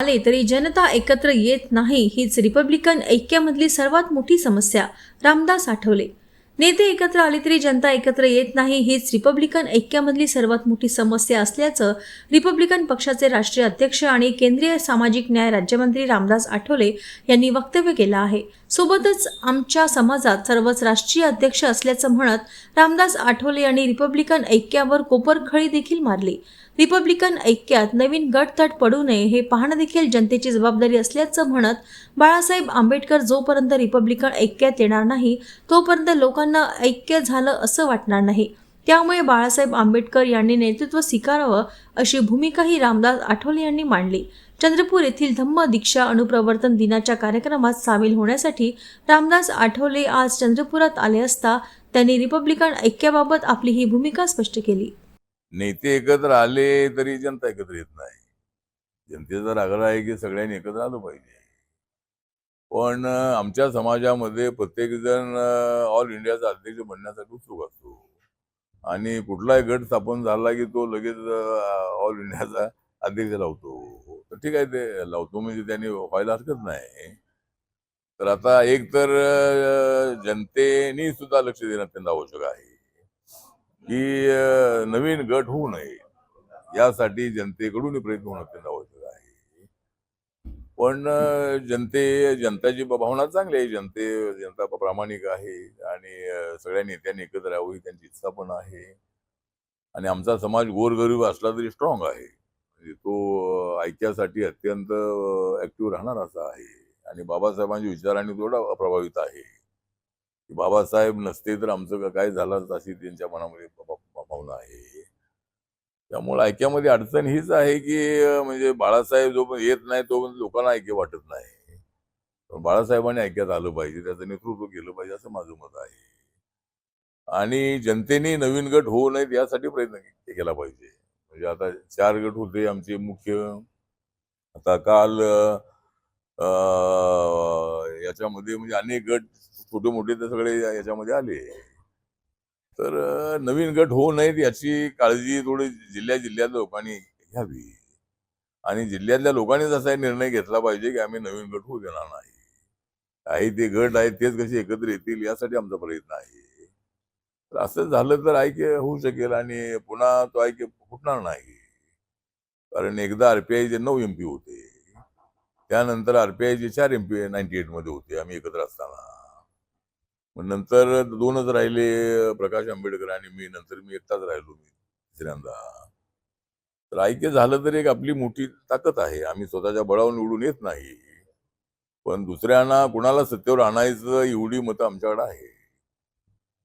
आले तरी जनता एकत्र येत नाही हीच रिपब्लिकन ऐक्यामधली सर्वात मोठी समस्या रामदास आठवले. नेते एकत्र आले तरी जनता एकत्र येत नाही हीच रिपब्लिकन ऐक्यामधली सर्वात मोठी समस्या असल्याचं रिपब्लिकन पक्षाचे राष्ट्रीय अध्यक्ष आणि केंद्रीय सामाजिक न्याय राज्यमंत्री रामदास आठवले यांनी वक्तव्य केलं आहे. सोबतच आमच्या समाजात सर्वच राष्ट्रीय अध्यक्ष असल्याचं म्हणत रामदास आठवले यांनी रिपब्लिकन ऐक्यावर कोपरखळी देखील मारली. रिपब्लिकन ऐक्यात नवीन गटतट पडू नये हे पाहणं देखील जनतेची जबाबदारी असल्याचं म्हणत बाळासाहेब आंबेडकर जोपर्यंत रिपब्लिकन ऐक्यात येणार नाही तोपर्यंत लोकांना ऐक्य झालं असं वाटणार नाही. त्यामुळे बाळासाहेब आंबेडकर यांनी नेतृत्व स्वीकारावं अशी भूमिकाही रामदास आठवले यांनी मांडली. चंद्रपूर येथील धम्म दीक्षा अनुप्रवर्तन दिनाच्या कार्यक्रमात सामील होण्यासाठी रामदास आठवले आज चंद्रपुरात आले असता त्यांनी रिपब्लिकन ऐक्याबाबत आपली ही भूमिका स्पष्ट केली. नेते एकत्र आले तरी जनता एकत्र येत नाही. जनतेचा आग्रह आहे की सगळ्यांनी एकत्र आलं पाहिजे. पण आमच्या समाजामध्ये प्रत्येकजण ऑल इंडियाचा अध्यक्ष बनण्यासाठी उत्सुक असतो. आणि कुठलाही गट स्थापन झाला की तो लगेच ऑल इंडियाचा अध्यक्ष लावतो. तर ठीक आहे ते लावतो म्हणजे त्यांनी व्हायला हरकत नाही. तर आता एक तर जनतेनी जनतेने सुद्धा लक्ष देणं अत्यंत आवश्यक आहे. की नवीन गट होऊ नये. यासाठी जनतेकडून प्रयत्न होणं अत्यंत आवश्यक आहे. पण जनते जनताची भावना चांगली आहे. जनते जनता प्रामाणिक आहे आणि सगळ्या नेत्यांनी एकत्र यावं ही त्यांची इच्छा पण आहे. आणि आमचा समाज गोरगरीब असला तरी स्ट्रॉंग आहे. म्हणजे तो ऐक्यासाठी अत्यंत ऍक्टिव्ह राहणार असा आहे. आणि बाबासाहेबांच्या विचारांनी थोडा प्रभावित आहे. की बाबासाहेब नसते तर आमचं काय झालं अशी त्यांच्या मनामध्ये भावना आहे. त्यामुळे ऐक्यामध्ये अडचण हीच आहे की म्हणजे बाळासाहेब जो पण येत नाही तो पण लोकांना ऐक्य वाटत नाही. पण बाळासाहेबांनी ऐक्यात आलं पाहिजे त्याचं नेतृत्व केलं पाहिजे असं माझं मत आहे. आणि जनतेने नवीन गट होऊ नयेत यासाठी प्रयत्न केला पाहिजे. म्हणजे आता चार गट होते आमचे मुख्य. आता काल याच्यामध्ये म्हणजे अनेक गट छोटे मोठे ते सगळे याच्यामध्ये आले. तर नवीन गट होऊ नयेत याची काळजी थोडी जिल्ह्या जिल्ह्यातल्या लोकांनी घ्यावी. आणि जिल्ह्यातल्या लोकांनी असा निर्णय घेतला पाहिजे की आम्ही नवीन गट होऊ देणार नाही. काही ते गट आहेत तेच कसे एकत्र येतील यासाठी आमचा प्रयत्न आहे. तर असं झालं तर ऐक्य होऊ शकेल आणि पुन्हा तो ऐक्य फुटणार नाही. कारण एकदा आरपीआयचे नऊ एम पी होते. त्यानंतर आरपीआयचे चार एम पी नाईन्टी मध्ये होते आम्ही एकत्र असताना. मग नंतर दोनच राहिले प्रकाश आंबेडकर आणि मी. नंतर मी एकटाच राहिलो मी तिसऱ्यांदा. तर ऐक्य झालं तर एक आपली मोठी ताकद आहे. आम्ही स्वतःच्या बळावर निवडून येत नाही. पण दुसऱ्यांना कुणाला सत्तेवर आणायचं एवढी मतं आमच्याकडे आहे.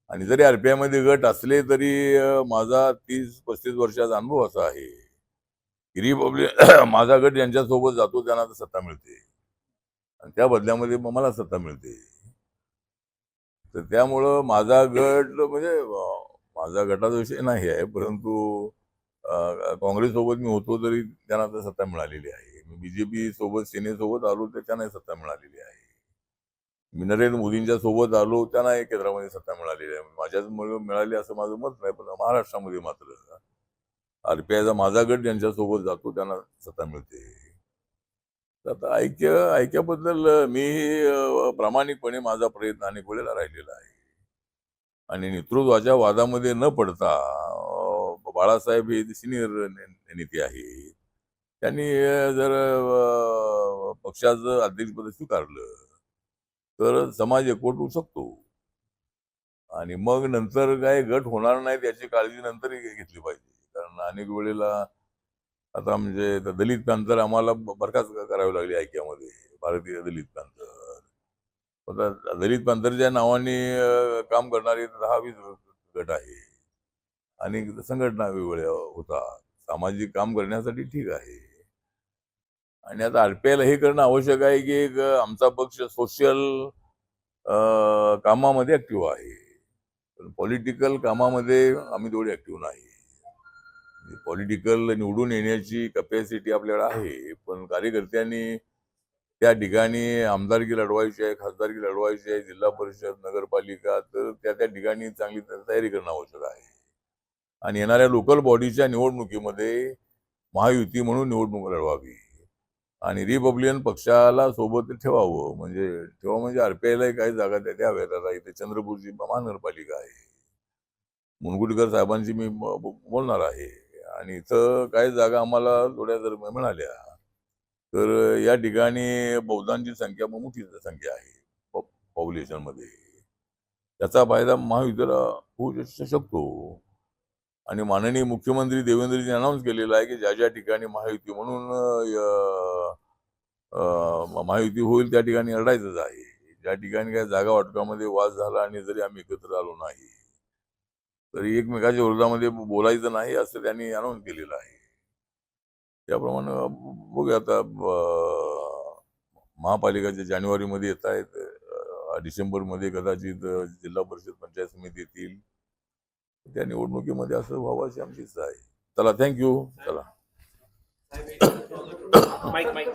आणि जरी आरपीआयमध्ये गट असले तरी माझा तीस पस्तीस वर्षाचा अनुभव असा आहे. रिपब्लिक माझा गट ज्यांच्यासोबत जातो त्यांना सत्ता मिळते. आणि त्या बदल्यामध्ये मग मला सत्ता मिळते. तर त्यामुळं माझा गट म्हणजे माझा गटाचा विषय नाही आहे परंतु काँग्रेससोबत मी होतो तरी त्यांना तर सत्ता मिळालेली आहे. मी बीजेपी सोबत सेनेसोबत आलो तर त्यांनाही सत्ता मिळालेली आहे. मी नरेंद्र मोदींच्या सोबत आलो त्यांना केंद्रामध्ये सत्ता मिळालेली आहे. माझ्याच मिळाली असं माझं मत नाही पण महाराष्ट्रामध्ये मात्र आरपीआयचा माझा गट ज्यांच्यासोबत जातो त्यांना सत्ता मिळते. आता ऐक्य ऐक्याबद्दल मी प्रामाणिकपणे माझा प्रयत्न अनेक वेळेला राहिलेला आहे. आणि नेतृत्वाच्या वादामध्ये न पडता बाळासाहेब हे सिनियर नेते आहे त्यांनी जर पक्षाचं अध्यक्षपद स्वीकारलं तर समाज एकवट होऊ शकतो. आणि मग नंतर काय गट होणार नाही याची काळजी नंतर घेतली पाहिजे. कारण अनेक वेळेला आता म्हणजे दलित पॅंथर आम्हाला बरखास्त करावी लागली ऐक्यामध्ये भारतीय दलित पॅंथर आता दलित पॅंथरच्या नावाने काम करणारे दहा वीस गट आहे. आणि संघटना वेगवेगळ्या होतात सामाजिक काम करण्यासाठी ठीक आहे. आणि आता आरपीआयला हे करणं आवश्यक आहे की एक आमचा पक्ष सोशल कामामध्ये ऍक्टिव्ह आहे. पण पॉलिटिकल कामामध्ये आम्ही तेवढे ऍक्टिव्ह नाही. पॉलिटिकल निवडून येण्याची कपॅसिटी आपल्याला आहे पण कार्यकर्त्यांनी त्या ठिकाणी आमदारकी लढवायची आहे खासदारकी लढवायची आहे जिल्हा परिषद नगरपालिका तर त्या त्या ठिकाणी चांगली तयारी करणं आवश्यक आहे. आणि येणाऱ्या लोकल बॉडीच्या निवडणुकीमध्ये महायुती म्हणून निवडणूक लढवावी. आणि रिपब्लिकन पक्षाला सोबत ठेवावं म्हणजे ठेवा म्हणजे आरपीआयला काही जागा त्या द्याव्यात. आता इथे चंद्रपूरची महानगरपालिका आहे. मुनगुटकर साहेबांची मी बोलणार आहे. आणि इथं काही जागा आम्हाला थोड्या जर मिळाल्या तर या ठिकाणी बौद्धांची संख्या मोठी संख्या आहे पॉप्युलेशनमध्ये. त्याचा फायदा महायुतीला होऊ शकतो. आणि माननीय मुख्यमंत्री देवेंद्रजी अनाऊन्स केलेला आहे की ज्या ज्या ठिकाणी महायुती म्हणून महायुती होईल त्या ठिकाणी लढायचंच आहे. ज्या ठिकाणी काही जागा वाटपामध्ये वाद झाला आणि जरी आम्ही एकत्र आलो नाही तरी एकमेकाच्या विरोधामध्ये बोलायचं नाही असं त्यांनी अनाऊन्स केलेलं आहे. त्याप्रमाणे बघूया आता अं, महापालिकाच्या जानेवारीमध्ये येत आहेत. डिसेंबरमध्ये कदाचित जिल्हा परिषद पंचायत समिती येतील. त्या निवडणुकीमध्ये असं व्हावं अशी आमची इच्छा आहे. चला थँक्यू चला. Mic mic